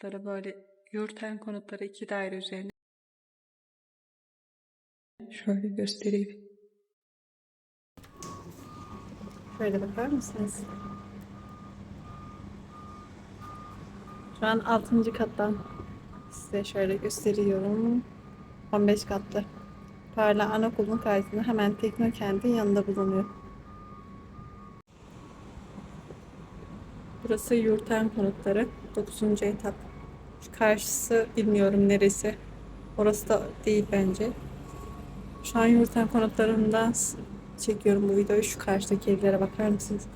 konutları böyle yurten konutları iki daire üzerine. Şöyle göstereyim. Şöyle bakar mısınız? Şu an 6. kattan size şöyle gösteriyorum. 15 katlı. Parla Anaokulunun karşısında hemen Teknokent'in yanında bulunuyor. Burası Yurten konutları. 9. etap. Şu karşısı bilmiyorum neresi. Orası da değil bence. Şu an Yurten konutlarından çekiyorum bu videoyu. Şu karşıdaki evlere bakar mısınız?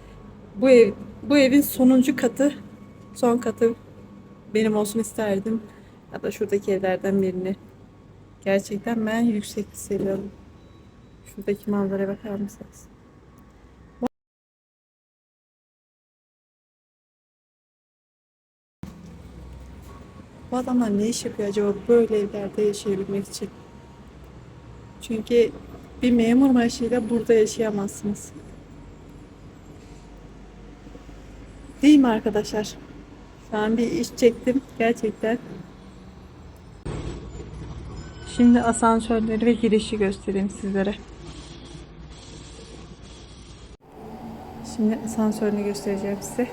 Bu ev, bu evin sonuncu katı, son katı benim olsun isterdim. Ya da şuradaki evlerden birini. Gerçekten ben yüksek seviyorum. Şuradaki manzaraya bakar mısınız? Bu adamlar ne iş yapıyor acaba böyle evlerde yaşayabilmek için? Çünkü bir memur maaşıyla burada yaşayamazsınız. Değil mi arkadaşlar? Şu an bir iş çektim gerçekten. Şimdi asansörleri ve girişi göstereyim sizlere. Şimdi asansörünü göstereceğim size.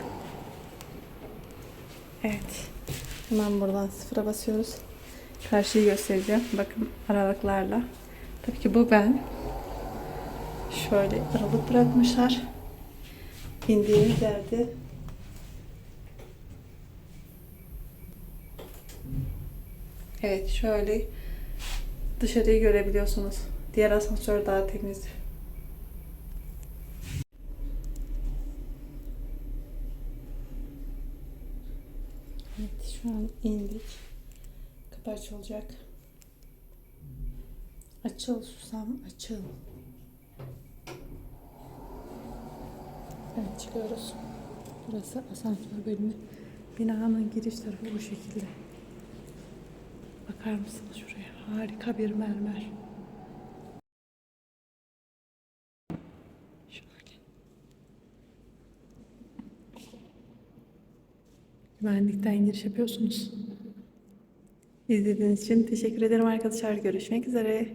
Evet. Hemen buradan sıfıra basıyoruz. Karşıyı göstereceğim. Bakın aralıklarla. Tabii ki bu ben. Şöyle aralık bırakmışlar. İndiğimiz yerde Evet şöyle dışarıyı görebiliyorsunuz. Diğer asansör daha temiz. Evet şu an indik. Kapı açılacak. Açıl susam açıl. Evet çıkıyoruz. Burası asansör bölümü. Binanın giriş tarafı bu şekilde. Bakar mısınız şuraya? Harika bir mermer. Güvenlikten giriş yapıyorsunuz. İzlediğiniz için teşekkür ederim arkadaşlar. Görüşmek üzere.